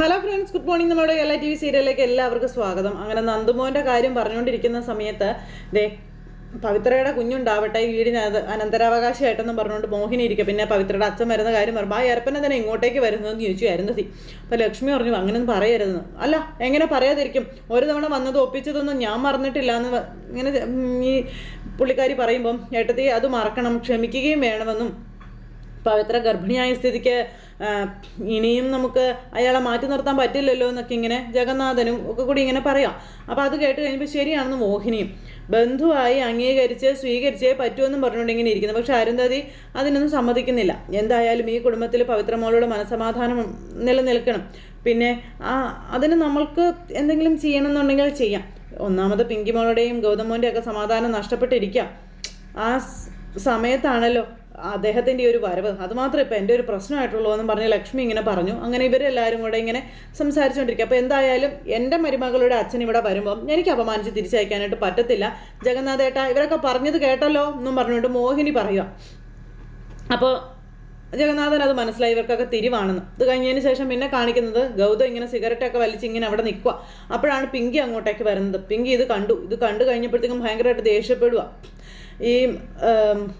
Hello friends good morning നമ്മുടെ എല്ലാ T V സീരിയലിലേക്ക് എല്ലാവർക്കും സ്വാഗതം. അങ്ങനെ നന്ദുമോന്റെ കാര്യം പറഞ്ഞുകൊണ്ടിരിക്കുന്ന സമയത്ത് ദേ പവിത്രയുടെ കുഞ്ഞുണ്ടാവട്ടെ വീടിന് അനന്തരാവകാശമായിട്ടെന്നും പറഞ്ഞുകൊണ്ട് മോഹിനി ഇരിക്കുക. പിന്നെ പവിത്രയുടെ അച്ഛൻ വരുന്ന കാര്യം പറയുമ്പോൾ ആ എരപ്പനെ തന്നെ ഇങ്ങോട്ടേക്ക് വരുന്നതെന്ന് ചോദിച്ചു അരുന്ധതി അപ്പോൾ ലക്ഷ്മി പറഞ്ഞു അങ്ങനെയൊന്നും പറയരുതെന്ന്. അല്ല എങ്ങനെ പറയാതിരിക്കും? ഒരു തവണ വന്നത് ഒപ്പിച്ചതൊന്നും ഞാൻ മറന്നിട്ടില്ല എന്ന് ഇങ്ങനെ ഈ പുള്ളിക്കാരി പറയുമ്പം ഏട്ടത്തി അത് മറക്കണം ക്ഷമിക്കുകയും വേണമെന്നും പവിത്ര ഗർഭിണിയായ സ്ഥിതിക്ക് ഇനിയും നമുക്ക് അയാളെ മാറ്റി നിർത്താൻ പറ്റില്ലല്ലോ എന്നൊക്കെ ഇങ്ങനെ ജഗന്നാഥനും ഒക്കെ കൂടി ഇങ്ങനെ പറയാം. അപ്പോൾ അത് കേട്ട് കഴിഞ്ഞപ്പോൾ ശരിയാണെന്ന് മോഹിനിയും. ബന്ധുവായി അംഗീകരിച്ച് സ്വീകരിച്ചേ പറ്റുമെന്നും പറഞ്ഞുകൊണ്ട് ഇങ്ങനെ ഇരിക്കുന്നു. പക്ഷെ അരുന്ധതി അതിനൊന്നും സമ്മതിക്കുന്നില്ല. എന്തായാലും ഈ കുടുംബത്തിൽ പവിത്രമോളുടെ മനസമാധാനം നിലനിൽക്കണം. പിന്നെ ആ അതിന് നമ്മൾക്ക് എന്തെങ്കിലും ചെയ്യണമെന്നുണ്ടെങ്കിൽ ചെയ്യാം. ഒന്നാമത് പിങ്കിമോളുടെയും ഗൗതമോന്റെ ഒക്കെ സമാധാനം നഷ്ടപ്പെട്ടിരിക്കാം. ആ സമയത്താണല്ലോ അദ്ദേഹത്തിന്റെ ഒരു വരവ്. അതുമാത്രമേ ഇപ്പം എന്റെ ഒരു പ്രശ്നമായിട്ടുള്ളൂ എന്ന് പറഞ്ഞ് ലക്ഷ്മി ഇങ്ങനെ പറഞ്ഞു. അങ്ങനെ ഇവരെല്ലാവരും കൂടെ ഇങ്ങനെ സംസാരിച്ചുകൊണ്ടിരിക്കുക അപ്പോൾ എന്തായാലും എന്റെ മരുമകളുടെ അച്ഛൻ ഇവിടെ വരുമ്പോൾ എനിക്ക് അപമാനിച്ച് തിരിച്ചയക്കാനായിട്ട് പറ്റത്തില്ല. ജഗന്നാഥേട്ട ഇവരൊക്കെ പറഞ്ഞത് കേട്ടല്ലോ എന്നും പറഞ്ഞുകൊണ്ട് മോഹിനി പറയുക അപ്പോൾ ജഗന്നാഥൻ അത് മനസ്സിലായി ഇവർക്കൊക്കെ തിരിവാണെന്ന്. ഇത് കഴിഞ്ഞതിന് ശേഷം പിന്നെ കാണിക്കുന്നത് ഗൗതം ഇങ്ങനെ സിഗരറ്റൊക്കെ വലിച്ച് ഇങ്ങനെ അവിടെ നിൽക്കുക അപ്പോഴാണ് പിങ്കി അങ്ങോട്ടേക്ക് വരുന്നത്. പിങ്കി ഇത് കണ്ടു. ഇത് കണ്ടു കഴിഞ്ഞപ്പോഴത്തേക്കും ഭയങ്കരമായിട്ട് ദേഷ്യപ്പെടുക ഈ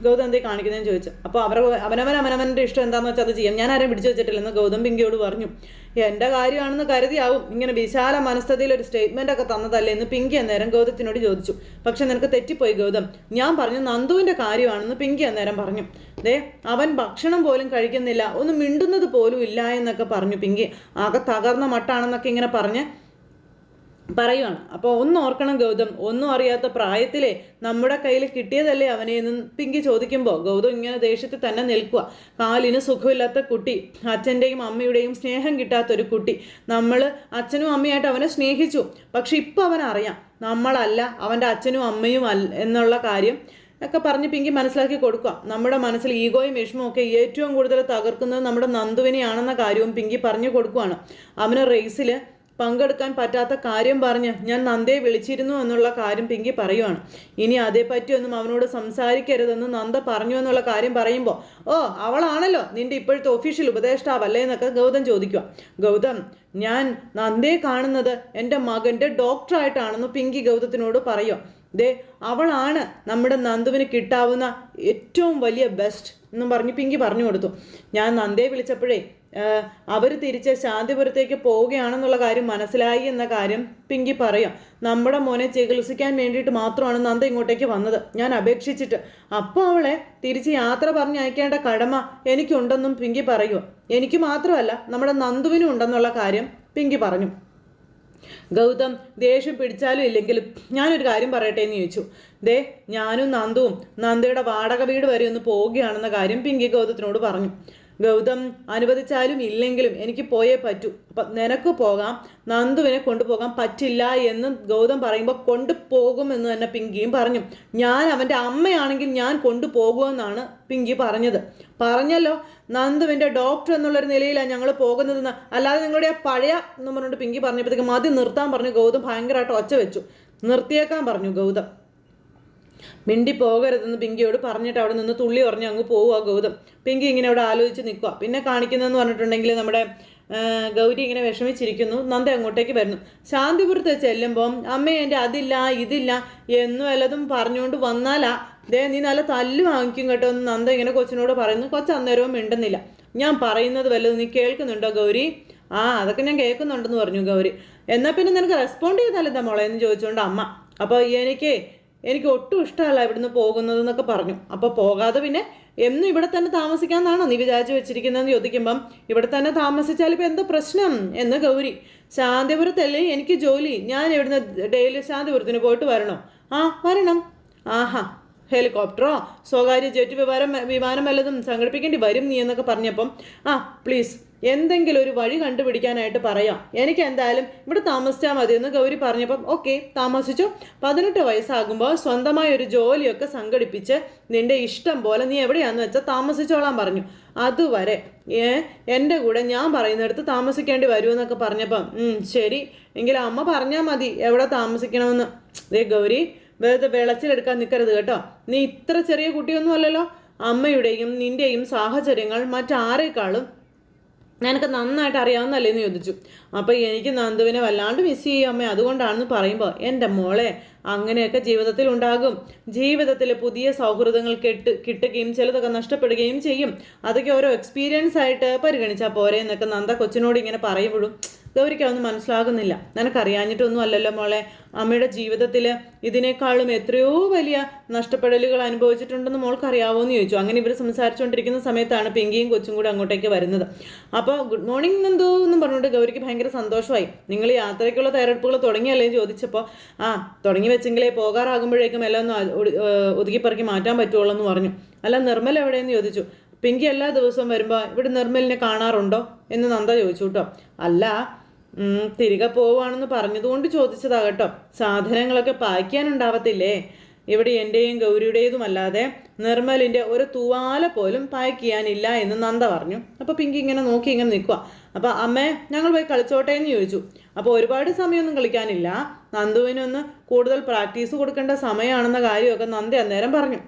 ഗൗതം എന്തേ കാണിക്കുന്നതെന്ന് ചോദിച്ചു. അപ്പോൾ അവർ അവനവൻ അവനവന്റെ ഇഷ്ടം എന്താണെന്ന് വെച്ചാൽ അത് ചെയ്യാം. ഞാൻ ആരെയും പിടിച്ചു വെച്ചിട്ടില്ലെന്ന് ഗൗതം പിങ്കിയോട് പറഞ്ഞു. എന്റെ കാര്യമാണെന്ന് കരുതിയാവും. ഇങ്ങനെ വിശാല മനസ്ഥതയിൽ ഒരു സ്റ്റേറ്റ്മെന്റ് ഒക്കെ തന്നതല്ലേ? എന്ന് പിങ്കി അന്നേരം ഗൗതത്തിനോട് ചോദിച്ചു. പക്ഷെ നിനക്ക് തെറ്റിപ്പോയി ഗൗതം. ഞാൻ പറഞ്ഞു നന്ദുവിന്റെ കാര്യമാണെന്ന് പിങ്കി അന്നേരം പറഞ്ഞു. ദേ അവൻ ഭക്ഷണം പോലും കഴിക്കുന്നില്ല. ഒന്ന് മിണ്ടുന്നത് പോലും ഇല്ല എന്നൊക്കെ പറഞ്ഞു പിങ്കി. ആകെ തകർന്ന മട്ടാണെന്നൊക്കെ ഇങ്ങനെ പറഞ്ഞ് പറയുവാണ്. അപ്പോൾ ഒന്ന് ഓർക്കണം ഗൗതം ഒന്നും അറിയാത്ത പ്രായത്തിലെ നമ്മുടെ കയ്യിൽ കിട്ടിയതല്ലേ അവനെ എന്ന് പിങ്കി ചോദിക്കുമ്പോൾ ഗൗതം ഇങ്ങനെ ദേഷ്യത്തിൽ തന്നെ നിൽക്കുക കാലിന് സുഖമില്ലാത്ത കുട്ടി അച്ഛന്റെയും അമ്മയുടെയും സ്നേഹം കിട്ടാത്തൊരു കുട്ടി. നമ്മൾ അച്ഛനും അമ്മയായിട്ട് അവനെ സ്നേഹിച്ചു പക്ഷെ ഇപ്പം അവൻ അറിയാം നമ്മളല്ല അവന്റെ അച്ഛനും അമ്മയും അല്ല എന്നുള്ള കാര്യം ഒക്കെ പറഞ്ഞ് പിങ്കി മനസ്സിലാക്കി കൊടുക്കുക നമ്മുടെ മനസ്സിൽ ഈഗോയും വിഷമവും ഒക്കെ ഏറ്റവും കൂടുതൽ തകർക്കുന്നത് നമ്മുടെ നന്ദുവിനെയാണെന്ന കാര്യവും പിങ്കി പറഞ്ഞു കൊടുക്കുകയാണ് അവന് റേസിൽ പങ്കെടുക്കാൻ പറ്റാത്ത കാര്യം പറഞ്ഞ് ഞാൻ നന്ദയെ വിളിച്ചിരുന്നു എന്നുള്ള കാര്യം പിങ്കി പറയുവാണ്. ഇനി അതേപ്പറ്റിയൊന്നും അവനോട് സംസാരിക്കരുതെന്ന് നന്ദ പറഞ്ഞു എന്നുള്ള കാര്യം പറയുമ്പോൾ ഓ അവളാണല്ലോ നിന്റെ ഇപ്പോഴത്തെ ഒഫീഷ്യൽ ഉപദേഷ്ടാവല്ലേ എന്നൊക്കെ ഗൗതം ചോദിക്കുക ഗൗതം ഞാൻ നന്ദയെ കാണുന്നത് എന്റെ മകന്റെ ഡോക്ടറായിട്ടാണെന്ന് പിങ്കി ഗൗതത്തിനോട് പറയുക ദേ അവളാണ് നമ്മുടെ നന്ദുവിന് കിട്ടാവുന്ന ഏറ്റവും വലിയ ബെസ്റ്റ് എന്നും പറഞ്ഞ് പിങ്കി പറഞ്ഞു കൊടുത്തു. ഞാൻ നന്ദയെ വിളിച്ചപ്പോഴേ അവർ തിരിച്ച് ശാന്തിപുരത്തേക്ക് പോവുകയാണെന്നുള്ള കാര്യം മനസ്സിലായി എന്ന കാര്യം പിങ്കി പറയാം. നമ്മുടെ മോനെ ചികിത്സിക്കാൻ വേണ്ടിയിട്ട് മാത്രമാണ് നന്ദ ഇങ്ങോട്ടേക്ക് വന്നത്. ഞാൻ അപേക്ഷിച്ചിട്ട്. അപ്പോൾ അവളെ തിരിച്ച് യാത്ര പറഞ്ഞ് അയക്കേണ്ട കടമ എനിക്കുണ്ടെന്നും പിങ്കി പറയുമോ എനിക്ക് മാത്രമല്ല നമ്മുടെ നന്ദുവിനും ഉണ്ടെന്നുള്ള കാര്യം പിങ്കി പറഞ്ഞു. ഗൗതം ദേഷ്യം പിടിച്ചാലും ഇല്ലെങ്കിലും ഞാനൊരു കാര്യം പറയട്ടെ എന്ന് ചോദിച്ചു. ദേ ഞാനും നന്ദുവും നന്ദയുടെ വാടക വീട് വരെ ഒന്ന് പോവുകയാണെന്ന കാര്യം പിങ്കി ഗൗതത്തിനോട് പറഞ്ഞു. ഗൗതം അനുവദിച്ചാലും ഇല്ലെങ്കിലും എനിക്ക് പോയേ പറ്റൂ. അപ്പം നിനക്ക് പോകാം. നന്ദുവിനെ കൊണ്ടുപോകാൻ പറ്റില്ല എന്ന് ഗൗതം പറയുമ്പോൾ കൊണ്ടുപോകുമെന്ന് തന്നെ പിങ്കിയും പറഞ്ഞു. ഞാൻ അവന്റെ അമ്മയാണെങ്കിൽ ഞാൻ കൊണ്ടുപോകുമെന്നാണ് പിങ്കി പറഞ്ഞത്. പറഞ്ഞല്ലോ നന്ദുവിന്റെ ഡോക്ടർ എന്നുള്ളൊരു നിലയിലാണ് ഞങ്ങൾ പോകുന്നതെന്ന്. അല്ലാതെ നിങ്ങളുടെ ആ പഴയ എന്ന് പറഞ്ഞിട്ട് പിങ്കി പറഞ്ഞപ്പോഴത്തേക്ക് മതി നിർത്താൻ പറഞ്ഞു. ഗൗതം ഭയങ്കരമായിട്ട് ഒച്ച വെച്ചു. നിർത്തിയേക്കാൻ പറഞ്ഞു ഗൗതം. മിണ്ടി പോകരുതെന്ന് പിങ്കിയോട് പറഞ്ഞിട്ട് അവിടെ നിന്ന് തുള്ളി ഉറഞ്ഞ് അങ്ങ് പോവുക ഗൗതം. പിങ്കി ഇങ്ങനെ അവിടെ ആലോചിച്ച് നിൽക്കുക പിന്നെ കാണിക്കുന്നതെന്ന് പറഞ്ഞിട്ടുണ്ടെങ്കിൽ നമ്മുടെ ഗൗരി ഇങ്ങനെ വിഷമിച്ചിരിക്കുന്നു. നന്ദ അങ്ങോട്ടേക്ക് വരുന്നു. ശാന്തിപുരത്ത് ചെല്ലുമ്പോൾ അമ്മ എന്റെ അതില്ല ഇതില്ല എന്നു വല്ലതും പറഞ്ഞുകൊണ്ട് വന്നാലാ. ദേ നീ നല്ല തല്ല് വാങ്ങിക്കും കേട്ടോ എന്ന് നന്ദ ഇങ്ങനെ കൊച്ചിനോട് പറയുന്നു. കൊച്ചു അന്നേരവും മിണ്ടുന്നില്ല. ഞാൻ പറയുന്നത് വല്ലതും നീ കേൾക്കുന്നുണ്ടോ ഗൗരി? ആ അതൊക്കെ ഞാൻ കേൾക്കുന്നുണ്ടെന്ന് പറഞ്ഞു ഗൗരി. എന്നാൽ പിന്നെ നിനക്ക് റെസ്പോണ്ട് ചെയ്താലെന്താ മോളെ? എന്ന് ചോദിച്ചുകൊണ്ട് അമ്മ അപ്പോൾ എനിക്ക് എനിക്ക് ഒട്ടും ഇഷ്ടമല്ല ഇവിടുന്ന് പോകുന്നതെന്നൊക്കെ പറഞ്ഞു. അപ്പോൾ പോകാതെ പിന്നെ എന്നും ഇവിടെ തന്നെ താമസിക്കാമെന്നാണോ നീ വിചാരിച്ചു വെച്ചിരിക്കുന്നതെന്ന് ചോദിക്കുമ്പം ഇവിടെ തന്നെ താമസിച്ചാൽ ഇപ്പം എന്താ പ്രശ്നം എന്ന് ഗൗരി. ശാന്തിപുരത്തല്ലേ എനിക്ക് ജോലി? ഞാൻ ഇവിടുന്ന് ഡെയിലി ശാന്തിപുരത്തിന് പോയിട്ട് വരണോ? ആ വരണം. ആഹാ ഹെലികോപ്റ്ററോ സ്വകാര്യ ജെറ്റ് വിമാനം വിമാനം വല്ലതും സംഘടിപ്പിക്കേണ്ടി വരും നീ എന്നൊക്കെ പറഞ്ഞപ്പം ആ പ്ലീസ് എന്തെങ്കിലും ഒരു വഴി കണ്ടുപിടിക്കാനായിട്ട് പറയാം. എനിക്ക് എന്തായാലും ഇവിടെ താമസിച്ചാൽ മതി എന്ന് ഗൗരി പറഞ്ഞപ്പം ഓക്കെ താമസിച്ചു. പതിനെട്ട് വയസ്സാകുമ്പോൾ സ്വന്തമായ ഒരു ജോലിയൊക്കെ സംഘടിപ്പിച്ച് നിന്റെ ഇഷ്ടം പോലെ നീ എവിടെയാണെന്ന് വെച്ചാൽ താമസിച്ചോളാൻ പറഞ്ഞു. അതുവരെ ഏ എന്റെ കൂടെ ഞാൻ പറയുന്നിടത്ത് താമസിക്കേണ്ടി വരുമെന്നൊക്കെ പറഞ്ഞപ്പം ശരി. എങ്കിൽ അമ്മ പറഞ്ഞാൽ മതി എവിടെ താമസിക്കണമെന്ന്. ദേ ഗൗരി വെറുതെ വിളച്ചിലെടുക്കാൻ നിൽക്കരുത് കേട്ടോ. നീ ഇത്ര ചെറിയ കുട്ടിയൊന്നും അല്ലല്ലോ. അമ്മയുടെയും നിന്റെയും സാഹചര്യങ്ങൾ മറ്റാരേക്കാളും നിനക്ക് നന്നായിട്ട് അറിയാവുന്നല്ലേ എന്ന് ചോദിച്ചു. അപ്പോൾ എനിക്ക് നന്ദുവിനെ വല്ലാണ്ട് മിസ് ചെയ്യും അമ്മ. അതുകൊണ്ടാണെന്ന് പറയുമ്പോൾ എന്റെ മോളെ അങ്ങനെയൊക്കെ ജീവിതത്തിൽ ഉണ്ടാകും. ജീവിതത്തിൽ പുതിയ സൗഹൃദങ്ങൾ കെട്ട് കിട്ടുകയും ചിലതൊക്കെ നഷ്ടപ്പെടുകയും ചെയ്യും. അതൊക്കെ ഓരോ എക്സ്പീരിയൻസ് ആയിട്ട് പരിഗണിച്ചാൽ പോരെ എന്നൊക്കെ നന്ദ കൊച്ചിനോട് ഇങ്ങനെ പറയുമ്പോഴും ഗൗരിക്ക് അതൊന്നും മനസ്സിലാകുന്നില്ല. നിനക്കറിയാഞ്ഞിട്ടൊന്നും അല്ലല്ലോ മോളെ. അമ്മയുടെ ജീവിതത്തിൽ ഇതിനേക്കാളും എത്രയോ വലിയ നഷ്ടപ്പെടലുകൾ അനുഭവിച്ചിട്ടുണ്ടെന്ന് മോൾക്ക് അറിയാവോ എന്ന് ചോദിച്ചു. അങ്ങനെ ഇവർ സംസാരിച്ചുകൊണ്ടിരിക്കുന്ന സമയത്താണ് പിങ്കിയും കൊച്ചും കൂടി അങ്ങോട്ടേക്ക് വരുന്നത്. അപ്പോൾ ഗുഡ് മോർണിംഗ് എന്തോ എന്നും പറഞ്ഞുകൊണ്ട് ഗൗരിക്ക് ഭയങ്കര സന്തോഷമായി. നിങ്ങൾ യാത്രയ്ക്കുള്ള തയ്യാറെടുപ്പുകൾ തുടങ്ങിയല്ലേ ചോദിച്ചപ്പോൾ ആ തുടങ്ങി വെച്ചെങ്കിലേ പോകാറാകുമ്പോഴേക്കും എല്ലാം ഒന്ന് ഒതുക്കിപ്പറക്കി മാറ്റാൻ പറ്റുള്ളൂ എന്ന് പറഞ്ഞു. അല്ല നിർമ്മൽ എവിടെയെന്ന് ചോദിച്ചു. പിങ്കി എല്ലാ ദിവസവും വരുമ്പോൾ ഇവിടെ നിർമ്മലിനെ കാണാറുണ്ടോ? എന്ന് നന്ദ ചോദിച്ചു കേട്ടോ. അല്ല തിരികെ പോവാണെന്ന് പറഞ്ഞതുകൊണ്ട് ചോദിച്ചതാ കേട്ടോ. സാധനങ്ങളൊക്കെ പായ്ക്കാനുണ്ടാവത്തില്ലേ? ഇവിടെ എന്റെയും ഗൗരിയുടേതുമല്ലാതെ നിർമ്മലിന്റെ ഒരു തൂവാല പോലും പാക്ക് ചെയ്യാനില്ല എന്ന് നന്ദ പറഞ്ഞു. അപ്പോൾ പിങ്കി ഇങ്ങനെ നോക്കി ഇങ്ങനെ നിൽക്കുക അപ്പോൾ അമ്മേ ഞങ്ങൾ പോയി കളിച്ചോട്ടെ എന്ന് ചോദിച്ചു. അപ്പോൾ ഒരുപാട് സമയമൊന്നും കളിക്കാനില്ല. നന്ദുവിനൊന്ന് കൂടുതൽ പ്രാക്ടീസ് കൊടുക്കേണ്ട സമയമാണെന്ന കാര്യമൊക്കെ നന്ദി അന്നേരം പറഞ്ഞു.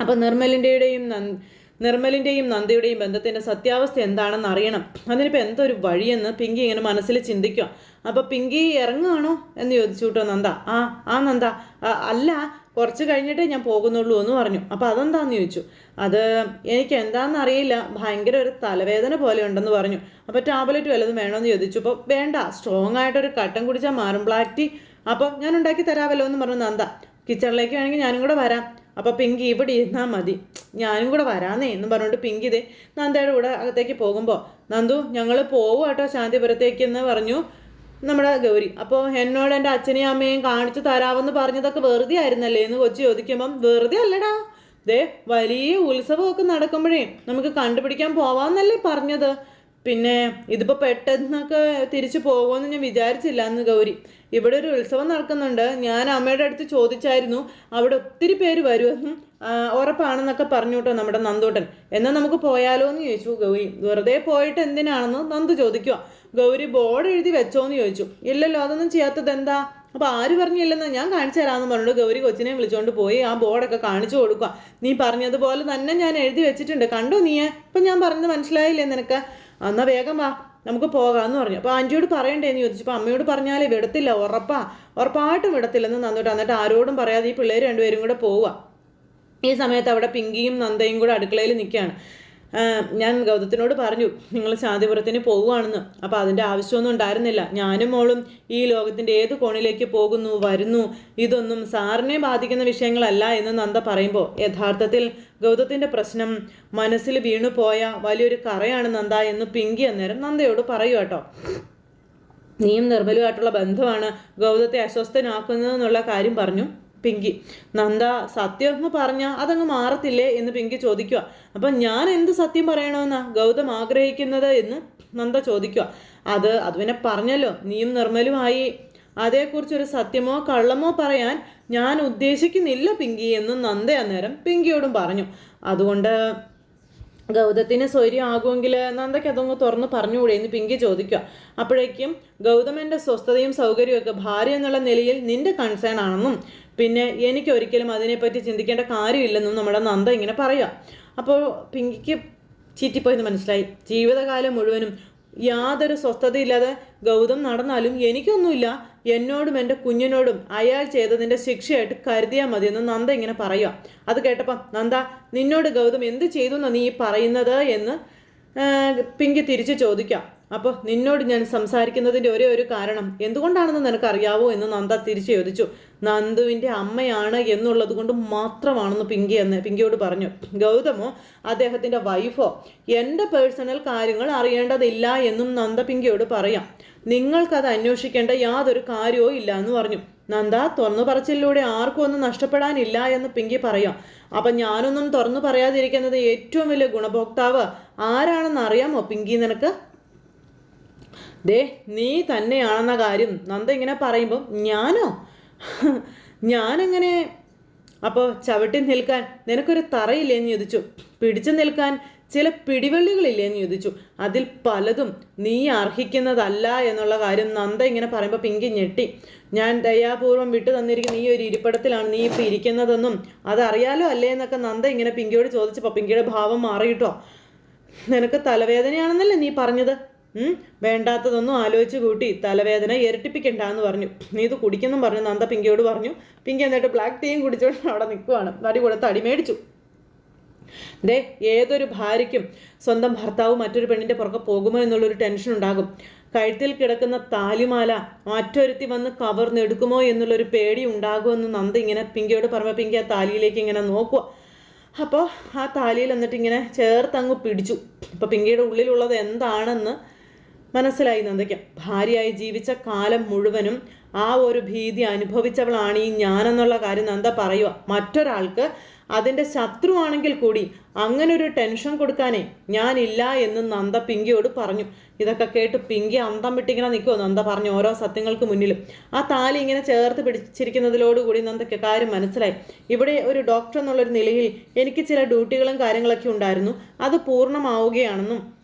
അപ്പോൾ നിർമ്മലിന്റെയും നിർമ്മലിന്റെയും നന്ദിയുടെയും ബന്ധത്തിന്റെ സത്യാവസ്ഥ എന്താണെന്ന് അറിയണം. അതിനിപ്പോൾ എന്തൊരു വഴിയെന്ന് പിങ്കി ഇങ്ങനെ മനസ്സിൽ ചിന്തിക്കുക. അപ്പോൾ പിങ്കി ഇറങ്ങുകയാണോ എന്ന് ചോദിച്ചു കേട്ടോ നന്ദ. ആ ആ നന്ദ. അല്ല കുറച്ച് കഴിഞ്ഞിട്ടേ ഞാൻ പോകുന്നുള്ളൂ എന്ന് പറഞ്ഞു. അപ്പോൾ അതെന്താന്ന് ചോദിച്ചു. അത് എനിക്ക് എന്താണെന്ന് അറിയില്ല. ഭയങ്കര ഒരു തലവേദന പോലെ ഉണ്ടെന്ന് പറഞ്ഞു. അപ്പോൾ ടാബ്ലറ്റ് വല്ലതും വേണമെന്ന് ചോദിച്ചു. അപ്പോൾ വേണ്ട സ്ട്രോങ് ആയിട്ടൊരു കട്ടൻ കുടിച്ചാൽ മാറും. ബ്ലാക്ക് ടീ അപ്പോൾ ഞാൻ ഉണ്ടാക്കി തരാമല്ലോ എന്ന് പറഞ്ഞു നന്ദ. കിച്ചണിലേക്ക് വേണമെങ്കിൽ ഞാനും കൂടെ വരാം. അപ്പോൾ പിങ്കി ഇവിടെ ഇരുന്നാൽ മതി. ഞാനും കൂടെ വരാന്നേ എന്ന് പറഞ്ഞുകൊണ്ട് പിങ്കി ഇതേ നന്ദയുടെ കൂടെ അകത്തേക്ക് പോകുമ്പോൾ നന്ദു ഞങ്ങൾ പോവും കേട്ടോ ശാന്തിപുരത്തേക്ക് എന്ന് പറഞ്ഞു നമ്മുടെ ഗൗരി. അപ്പോൾ എന്നോട് എന്റെ അച്ഛനെയും അമ്മയും കാണിച്ചു തരാമെന്ന് പറഞ്ഞതൊക്കെ വെറുതെ ആയിരുന്നല്ലേ എന്ന് കൊച്ചു ചോദിക്കുമ്പം വെറുതെ അല്ലടാ. ദേ വലിയ ഉത്സവമൊക്കെ നടക്കുമ്പോഴേ നമുക്ക് കണ്ടുപിടിക്കാൻ പോവാന്നല്ലേ പറഞ്ഞത്. പിന്നെ ഇതിപ്പോൾ പെട്ടെന്നൊക്കെ തിരിച്ചു പോകുമെന്ന് ഞാൻ വിചാരിച്ചില്ല എന്ന് ഗൗരി. ഇവിടെ ഒരു ഉത്സവം നടക്കുന്നുണ്ട്. ഞാൻ അമ്മയുടെ അടുത്ത് ചോദിച്ചായിരുന്നു അവിടെ ഒത്തിരി പേര് വരുമെന്നും ഉറപ്പാണെന്നൊക്കെ പറഞ്ഞു കേട്ടോ നമ്മുടെ നന്ദൂട്ടൻ. എന്നാൽ നമുക്ക് പോയാലോ എന്ന് ചോദിച്ചു ഗൗരി. വെറുതെ പോയിട്ട് എന്തിനാണെന്ന് നന്ദു ചോദിക്കുക ഗൗരി ബോർഡ് എഴുതി വെച്ചോ എന്ന് ചോദിച്ചു. ഇല്ലല്ലോ അതൊന്നും ചെയ്യാത്തത് എന്താ? അപ്പൊ ആര് പറഞ്ഞില്ലെന്ന് ഞാൻ കാണിച്ചു തരാമെന്ന് പറഞ്ഞിട്ട് ഗൗരി കൊച്ചിനെ വിളിച്ചുകൊണ്ട് പോയി ആ ബോർഡൊക്കെ കാണിച്ചു കൊടുക്കുക നീ പറഞ്ഞതുപോലെ തന്നെ ഞാൻ എഴുതി വെച്ചിട്ടുണ്ട്. കണ്ടോ നീയെ? ഇപ്പൊ ഞാൻ പറഞ്ഞത് മനസ്സിലായില്ലേ നിനക്ക്? എന്നാ വേഗം വാ നമുക്ക് പോകാമെന്ന് പറഞ്ഞു. അപ്പോൾ ആന്റിയോട് പറയണ്ടേന്ന് ചോദിച്ചു. അപ്പോൾ അമ്മയോട് പറഞ്ഞാലേ വിടത്തില്ല ഉറപ്പാ. ഉറപ്പായിട്ടും വിടത്തില്ലെന്ന് നന്നോട്ട് എന്നിട്ട് ആരോടും പറയാതെ ഈ പിള്ളേർ രണ്ടുപേരും കൂടെ പോവുക ഈ സമയത്ത് അവിടെ പിങ്കിയും നന്ദയും കൂടെ അടുക്കളയിൽ നിൽക്കുകയാണ്. ഞാൻ ഗൗതത്തിനോട് പറഞ്ഞു നിങ്ങൾ ശാന്തിപുരത്തിന് പോവുകയാണെന്ന്. അപ്പോൾ അതിന്റെ ആവശ്യമൊന്നും ഉണ്ടായിരുന്നില്ല. ഞാനും മോളും ഈ ലോകത്തിന്റെ ഏത് കോണിലേക്ക് പോകുന്നു വരുന്നു ഇതൊന്നും സാറിനെ ബാധിക്കുന്ന വിഷയങ്ങളല്ല എന്ന് നന്ദ പറയുമ്പോൾ യഥാർത്ഥത്തിൽ ഗൗതത്തിന്റെ പ്രശ്നം മനസ്സിൽ വീണുപോയ വലിയൊരു കറയാണ് നന്ദ എന്ന് പിങ്കി അന്നേരം നന്ദയോട് പറയൂ കേട്ടോ. നീയും നിർബലമായിട്ടുള്ള ബന്ധമാണ് ഗൗതത്തെ അസ്വസ്ഥനാക്കുന്നതെന്നുള്ള കാര്യം പറഞ്ഞു. പിങ്കി. നന്ദ സത്യം എന്ന് പറഞ്ഞാൽ അതങ്ങ് മാറത്തില്ലേ എന്ന് പിങ്കി ചോദിക്കുക അപ്പം ഞാൻ എന്ത് സത്യം പറയണമെന്നാ ഗൗതം ആഗ്രഹിക്കുന്നത് എന്ന് നന്ദ ചോദിക്കുക അത് അത് പിന്നെ പറഞ്ഞല്ലോ. നീയും നിർമ്മലുമായി അതേക്കുറിച്ചൊരു സത്യമോ കള്ളമോ പറയാൻ ഞാൻ ഉദ്ദേശിക്കുന്നില്ല പിങ്കി എന്നും നന്ദ അന്നേരം പിങ്കിയോടും പറഞ്ഞു. അതുകൊണ്ട് ഗൗതത്തിന് സ്വൈര്യമാകുമെങ്കിൽ നന്ദയ്ക്ക് അതൊന്ന് തുറന്ന് പറഞ്ഞുകൂടെ? എന്ന് പിങ്കി ചോദിക്കുക. അപ്പോഴേക്കും ഗൗതമന്റെ സ്വസ്ഥതയും സൗകര്യവും ഒക്കെ ഭാര്യ എന്നുള്ള നിലയിൽ നിന്റെ കൺസേൺ ആണെന്നും പിന്നെ എനിക്ക് ഒരിക്കലും അതിനെപ്പറ്റി ചിന്തിക്കേണ്ട കാര്യമില്ലെന്നും നമ്മുടെ നന്ദ ഇങ്ങനെ പറയുക. അപ്പോൾ പിങ്കിക്ക് ചീറ്റിപ്പോയെന്ന് മനസ്സിലായി. ജീവിതകാലം മുഴുവനും യാതൊരു സ്വസ്ഥതയില്ലാതെ ഗൗതം നടന്നാലും എനിക്കൊന്നുമില്ല. എന്നോടും എന്റെ കുഞ്ഞിനോടും അയാൾ ചെയ്തതിന്റെ ശിക്ഷയായിട്ട് കരുതിയാൽ മതി എന്ന് നന്ദ ഇങ്ങനെ പറയുക അത് കേട്ടപ്പം നന്ദ നിന്നോട് ഗൗതം എന്ത് ചെയ്തു എന്നാണ് നീ പറയുന്നത് എന്ന് പിങ്കി തിരിച്ചു ചോദിക്കാം. അപ്പോൾ നിന്നോട് ഞാൻ സംസാരിക്കുന്നതിന്റെ ഒരേ ഒരു കാരണം എന്തുകൊണ്ടാണെന്ന് നിനക്കറിയാവോ എന്ന് നന്ദ തിരിച്ചു ചോദിച്ചു. നന്ദുവിന്റെ അമ്മയാണ് എന്നുള്ളത് കൊണ്ട് മാത്രമാണെന്ന് പിങ്കി എന്ന് പിങ്കിയോട് പറഞ്ഞു. ഗൗതമോ അദ്ദേഹത്തിന്റെ വൈഫോ എന്റെ പേഴ്സണൽ കാര്യങ്ങൾ അറിയേണ്ടതില്ല എന്നും നന്ദ പിങ്കിയോട് പറയാം. നിങ്ങൾക്കത് അന്വേഷിക്കേണ്ട യാതൊരു കാര്യവും ഇല്ല എന്ന് പറഞ്ഞു. നന്ദ തുറന്നു പറച്ചിലൂടെ ആർക്കും ഒന്നും നഷ്ടപ്പെടാനില്ല എന്ന് പിങ്കി പറയാം. അപ്പം ഞാനൊന്നും തുറന്നു പറയാതിരിക്കുന്നത് ഏറ്റവും വലിയ ഗുണഭോക്താവ് ആരാണെന്ന് അറിയാമോ പിങ്കി നിനക്ക്? ദേ നീ തന്നെയാണെന്ന കാര്യം നന്ദ ഇങ്ങനെ പറയുമ്പോൾ ഞാനോ? ഞാനെങ്ങനെ? അപ്പോൾ ചവിട്ടി നിൽക്കാൻ നിനക്കൊരു തറയില്ലേന്ന് ചോദിച്ചു. പിടിച്ചു നിൽക്കാൻ ചില പിടിവള്ളികളില്ലേന്ന് ചോദിച്ചു. അതിൽ പലതും നീ അർഹിക്കുന്നതല്ല എന്നുള്ള കാര്യം നന്ദ ഇങ്ങനെ പറയുമ്പോൾ പിങ്കി ഞെട്ടി. ഞാൻ ദയാപൂർവം വിട്ടു തന്നിരിക്കുന്ന ഈ ഒരു ഇരിപ്പിടത്തിലാണ് നീ ഇപ്പോൾ ഇരിക്കുന്നതെന്നും അതറിയാലോ അല്ലേ എന്നൊക്കെ നന്ദ ഇങ്ങനെ പിങ്കിയോട് ചോദിച്ചപ്പോൾ പിങ്കിയുടെ ഭാവം മാറിയിട്ടോ? നിനക്ക് തലവേദനയാണെന്നല്ലേ നീ പറഞ്ഞത്? വേണ്ടാത്തതൊന്നും ആലോചിച്ച് കൂട്ടി തലവേദന ഇരട്ടിപ്പിക്കണ്ട എന്ന് പറഞ്ഞു. നീ ഇത് കുടിക്കുന്നു പറഞ്ഞു. നന്ദ പിങ്കിയോട് പറഞ്ഞു. പിങ്കി എന്നിട്ട് ബ്ലാക്ക് ടീയും കുടിച്ചോണ്ട് അവിടെ നിൽക്കുവാണ് നടി കൊടുത്ത് അടി മേടിച്ചു. ദേ ഏതൊരു ഭാര്യയ്ക്കും സ്വന്തം ഭർത്താവ് മറ്റൊരു പെണ്ണിന്റെ പുറകെ പോകുമോ എന്നുള്ളൊരു ടെൻഷൻ ഉണ്ടാകും. കഴുത്തിൽ കിടക്കുന്ന താലിമാല മറ്റൊരുത്തി വന്ന് കവർന്നെടുക്കുമോ എന്നുള്ളൊരു പേടി ഉണ്ടാകുമെന്ന് നന്ദ ഇങ്ങനെ പിങ്കിയോട് പറഞ്ഞ പിങ്കി ആ താലിയിലേക്ക് ഇങ്ങനെ നോക്കുക അപ്പോൾ ആ താലിയിൽ എന്നിട്ട് ഇങ്ങനെ ചേർത്തങ്ങ് പിടിച്ചു. അപ്പോൾ പിങ്കിയുടെ ഉള്ളിലുള്ളത് എന്താണെന്ന് മനസ്സിലായി നന്ദയ്ക്ക് ഭാര്യയായി ജീവിച്ച കാലം മുഴുവനും ആ ഒരു ഭീതി അനുഭവിച്ചവളാണ് ഈ ഞാനെന്നുള്ള കാര്യം നന്ദ പറയുക മറ്റൊരാൾക്ക് അതിന്റെ ശത്രുവാണെങ്കിൽ കൂടി അങ്ങനെ ഒരു ടെൻഷൻ കൊടുക്കാനേ ഞാനില്ല എന്ന് നന്ദ പിങ്കിയോട് പറഞ്ഞു. ഇതൊക്കെ കേട്ട് പിങ്കി അന്തം വിട്ടിങ്ങനെ നിൽക്കുമോ നന്ദ പറഞ്ഞു ഓരോ സത്യങ്ങൾക്ക് മുന്നിലും. ആ താലി ഇങ്ങനെ ചേർത്ത് പിടിച്ചിരിക്കുന്നതിലോടുകൂടി നന്ദയ്ക്ക് കാര്യം മനസ്സിലായി. ഇവിടെ ഒരു ഡോക്ടർ എന്നുള്ളൊരു നിലയിൽ എനിക്ക് ചില ഡ്യൂട്ടികളും കാര്യങ്ങളൊക്കെ ഉണ്ടായിരുന്നു. അത് പൂർണമാവുകയാണെന്നും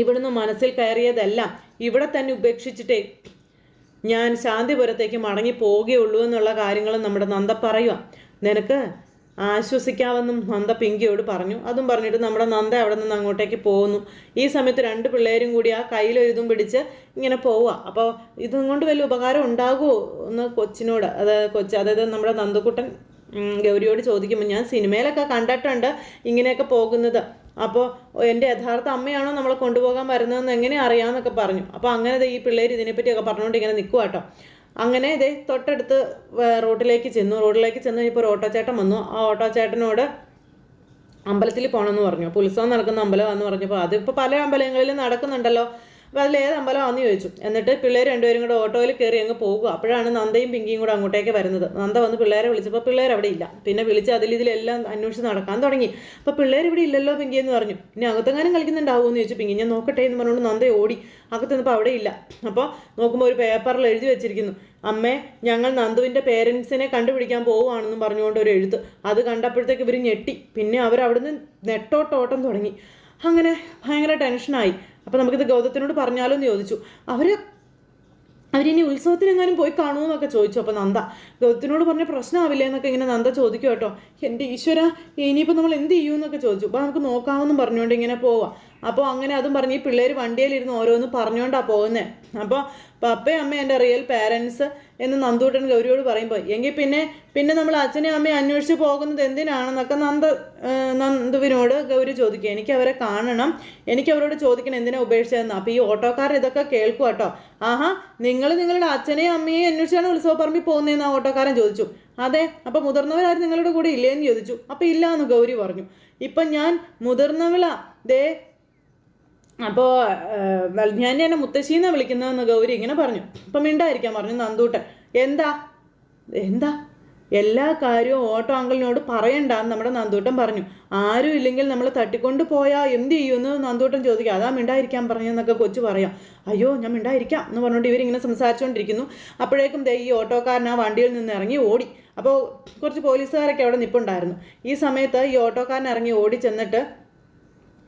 ഇവിടുന്ന് മനസ്സിൽ കയറിയതെല്ലാം ഇവിടെ തന്നെ ഉപേക്ഷിച്ചിട്ടേ ഞാൻ ശാന്തിപുരത്തേക്ക് മടങ്ങി പോവുകയുള്ളൂ എന്നുള്ള കാര്യങ്ങൾ നമ്മുടെ നന്ദ പറയുക നിനക്ക് ആശ്വസിക്കാമെന്നും നന്ദ പിങ്കിയോട് പറഞ്ഞു. അതും പറഞ്ഞിട്ട് നമ്മുടെ നന്ദ അവിടെ നിന്ന് അങ്ങോട്ടേക്ക് പോകുന്നു. ഈ സമയത്ത് രണ്ട് പിള്ളേരും കൂടി ആ കയ്യിലൊരു ഇതും പിടിച്ച് ഇങ്ങനെ പോവുക അപ്പോൾ ഇതും കൊണ്ട് വലിയ ഉപകാരം ഉണ്ടാകുമോ എന്ന് കൊച്ചിനോട്? അതായത് കൊച്ച് അതായത് നമ്മുടെ നന്ദക്കുട്ടൻ ഗൗരിയോട് ചോദിക്കുമ്പോൾ ഞാൻ സിനിമയിലൊക്കെ കണ്ടിട്ടുണ്ട് ഇങ്ങനെയൊക്കെ പോകുന്നത്. അപ്പോൾ എന്റെ യഥാർത്ഥ അമ്മയാണോ നമ്മളെ കൊണ്ടുപോകാൻ വരുന്നതെന്ന് എങ്ങനെ അറിയാമെന്നൊക്കെ പറഞ്ഞു. അപ്പോൾ അങ്ങനെ ഈ പിള്ളേർ ഇതിനെപ്പറ്റിയൊക്കെ പറഞ്ഞുകൊണ്ട് ഇങ്ങനെ നിൽക്കുക കേട്ടോ അങ്ങനെ ഇതേ തൊട്ടടുത്ത് റോഡിലേക്ക് ചെന്നു. റോഡിലേക്ക് ചെന്ന് ഇപ്പോൾ ഒരു ഓട്ടോ വന്നു. ആ ഓട്ടോ ചേട്ടനോട് അമ്പലത്തിൽ പോകണമെന്ന് പറഞ്ഞു. അപ്പോൾ നടക്കുന്ന അമ്പലമാണെന്ന് പറഞ്ഞപ്പോൾ അതിപ്പോൾ പല അമ്പലങ്ങളിലും നടക്കുന്നുണ്ടല്ലോ. അപ്പോൾ അതിൽ ഏത് അമ്പലമാണെന്ന് ചോദിച്ചു. എന്നിട്ട് പിള്ളേർ രണ്ടുപേരും കൂടെ ഓട്ടോയിൽ കയറി അങ്ങ് പോകുക. അപ്പോഴാണ് നന്ദയും പിങ്കിയും കൂടെ അങ്ങോട്ടേക്ക് വരുന്നത്. നന്ദ വന്ന് പിള്ളേരെ വിളിച്ചപ്പോൾ പിള്ളേർ അവിടെ ഇല്ല. പിന്നെ വിളിച്ച് അതിൽ ഇതിലെല്ലാം അന്വേഷിച്ച് നടക്കാൻ തുടങ്ങി. അപ്പോൾ പിള്ളേർ ഇവിടെ ഇല്ലല്ലോ പിങ്കി എന്ന് പറഞ്ഞു. ഇനി അകത്തെങ്ങാനും കളിക്കുന്നുണ്ടാവുമോ എന്ന് ചോദിച്ചു. പിങ്കി ഞാൻ നോക്കട്ടെ എന്ന് പറഞ്ഞുകൊണ്ട് നന്ദ ഓടി അകത്ത് നിന്നപ്പോൾ അവിടെ ഇല്ല. അപ്പോൾ നോക്കുമ്പോൾ ഒരു പേപ്പറിൽ എഴുതി വെച്ചിരിക്കുന്നു. അമ്മേ ഞങ്ങൾ നന്ദുവിന്റെ പേരൻസിനെ കണ്ടുപിടിക്കാൻ പോവുകയാണെന്നും പറഞ്ഞുകൊണ്ട് ഒരു എഴുത്ത്. അത് കണ്ടപ്പോഴത്തേക്ക് ഇവർ ഞെട്ടി. പിന്നെ അവർ അവിടുന്ന് നെട്ടോട്ടോട്ടം തുടങ്ങി. അങ്ങനെ ഭയങ്കര ടെൻഷനായി. അപ്പോൾ നമുക്കിത് ഗൗതത്തിനോട് പറഞ്ഞാലോ എന്ന് ചോദിച്ചു. അവർ അവരിനി ഉത്സവത്തിനെങ്ങാനും പോയി കാണുമോ എന്നൊക്കെ ചോദിച്ചു. അപ്പോൾ നന്ദ ഗൗതത്തിനോട് പറഞ്ഞ പ്രശ്നമാവില്ല എന്നൊക്കെ ഇങ്ങനെ നന്ദ ചോദിക്കും കേട്ടോ. എന്റെ ഈശ്വര ഇനിയിപ്പോൾ നമ്മൾ എന്ത് ചെയ്യും എന്നൊക്കെ ചോദിച്ചു. അപ്പോൾ നമുക്ക് നോക്കാമെന്നും പറഞ്ഞുകൊണ്ട് ഇങ്ങനെ പോവാം. അപ്പോൾ അങ്ങനെ അതും പറഞ്ഞ് ഈ പിള്ളേർ വണ്ടിയിലിരുന്ന് ഓരോന്ന് പറഞ്ഞുകൊണ്ടാണ് പോകുന്നത് അപ്പോൾ പപ്പയും അമ്മയും എന്റെ റിയൽ പാരൻസ് എന്ന് നന്ദൂട്ടൻ ഗൗരിയോട് പറയുമ്പോൾ എങ്കിൽ പിന്നെ പിന്നെ നമ്മൾ അച്ഛനെയും അമ്മയും അന്വേഷിച്ച് പോകുന്നത് എന്തിനാണെന്നൊക്കെ നന്ദ നന്ദുവിനോട് ഗൗരി ചോദിക്കുക. എനിക്ക് അവരെ കാണണം. എനിക്ക് അവരോട് ചോദിക്കണം എന്തിനാ ഉപേക്ഷിച്ചതെന്ന്. അപ്പോൾ ഈ ഓട്ടോക്കാരൻ ഇതൊക്കെ കേൾക്കുക കേട്ടോ. ആഹാ നിങ്ങൾ നിങ്ങളുടെ അച്ഛനെയും അമ്മയെയും അന്വേഷിച്ചാണ് ഉത്സവപ്പറമ്പിൽ പോകുന്നതെന്ന് ആ ഓട്ടോക്കാരൻ ചോദിച്ചു. അതെ അപ്പോൾ മുതിർന്നവരാരും നിങ്ങളുടെ കൂടെ ഇല്ലേന്ന് ചോദിച്ചു. അപ്പോൾ ഇല്ല എന്ന് ഗൗരി പറഞ്ഞു. ഇപ്പം ഞാൻ മുതിർന്നവളാ. ദേ അപ്പോൾ ഞാൻ എന്നെ മുത്തശ്ശീന്നാണ് വിളിക്കുന്നതെന്ന് ഗൗരി ഇങ്ങനെ പറഞ്ഞു. അപ്പം മിണ്ടായിരിക്കാൻ പറഞ്ഞു നന്ദൂട്ടൻ. എന്താ? എന്താ? എല്ലാ കാര്യവും ഓട്ടോ അങ്കിളിനോട് പറയണ്ടെന്ന് നമ്മുടെ നന്ദൂട്ടൻ പറഞ്ഞു. ആരും ഇല്ലെങ്കിൽ നമ്മൾ തട്ടിക്കൊണ്ട് പോയാൽ എന്ത് ചെയ്യുമെന്ന് നന്ദൂട്ടൻ ചോദിക്കുക അതാ മിണ്ടായിരിക്കാൻ പറഞ്ഞെന്നൊക്കെ കൊച്ചു പറയാം. അയ്യോ ഞാൻ മിണ്ടായിരിക്കാം എന്ന് പറഞ്ഞുകൊണ്ട് ഇവരിങ്ങനെ സംസാരിച്ചുകൊണ്ടിരിക്കുന്നു അപ്പോഴേക്കും ദേ ഈ ഓട്ടോക്കാരൻ ആ വണ്ടിയിൽ നിന്ന് ഇറങ്ങി ഓടി. അപ്പോൾ കുറച്ച് പോലീസുകാരൊക്കെ അവിടെ നിൽപ്പുണ്ടായിരുന്നു ഈ സമയത്ത് ഈ ഓട്ടോക്കാരൻ ഇറങ്ങി ഓടി ചെന്നിട്ട്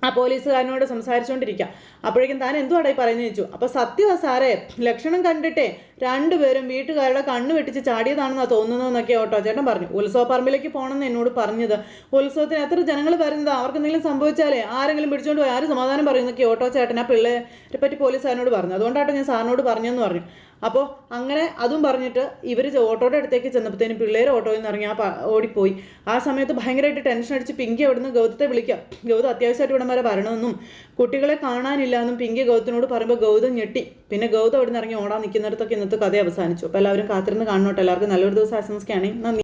ആ പോലീസുകാരനോട് സംസാരിച്ചുകൊണ്ടിരിക്കുക അപ്പോഴേക്കും താൻ എന്തു അടയി പറഞ്ഞു ചോദിച്ചു. അപ്പോൾ സത്യ സാറേ ലക്ഷണം കണ്ടിട്ടേ രണ്ടുപേരും വീട്ടുകാരുടെ കണ്ണ് വെട്ടിച്ച് ചാടിയതാണെന്നാണ് തോന്നുന്നതെന്നൊക്കെ ഓട്ടോ ചേട്ടൻ പറഞ്ഞു. ഉത്സവ പറമ്പിലേക്ക് പോകണമെന്ന് എന്നോട് പറഞ്ഞത്. ഉത്സവത്തിന് എത്ര ജനങ്ങൾ വരുന്നത്? അവർക്ക് എന്തെങ്കിലും സംഭവിച്ചാലേ ആരെങ്കിലും പിടിച്ചുകൊണ്ട് പോയി? ആര് സമാധാനം പറയുന്നൊക്കെ ഓട്ടോ ചേട്ടൻ ആ പിള്ളേരെ പറ്റി പോലീസുകാരനോട് പറഞ്ഞു. അതുകൊണ്ടാട്ടോ ഞാൻ സാറിനോട് പറഞ്ഞെന്ന് പറഞ്ഞു. അപ്പോൾ അങ്ങനെ അതും പറഞ്ഞിട്ട് ഇവർ ഓട്ടോയുടെ അടുത്തേക്ക് ചെന്നപ്പോഴത്തേനും പിള്ളേർ ഓട്ടോയിൽ നിന്ന് ഇറങ്ങി ആ ഓടിപ്പോയി. ആ സമയത്ത് ഭയങ്കരമായിട്ട് ടെൻഷൻ അടിച്ച് പിങ്കി അവിടുന്ന് ഗൗതത്തെ വിളിക്കാം. ഗൗത അത്യാവശ്യമായിട്ട് ഇവിടം വരെ വരണമെന്നും കുട്ടികളെ കാണാനില്ല എന്നും പിങ്കി ഗൗതത്തിനോട് പറയുമ്പോൾ ഗൗതം ഞെട്ടി. പിന്നെ ഗൗതം അവിടെ നിന്ന് ഇറങ്ങി ഓടാൻ നിൽക്കുന്നിടത്തൊക്കെ ഇന്നത്തെ കഥ അവസാനിച്ചു. അപ്പോൾ എല്ലാവരും കാത്തിരുന്ന് കാണണോട്ടെ. എല്ലാവർക്കും നല്ലൊരു ദിവസം ആശംസിക്കുകയാണെങ്കിൽ നന്ദി.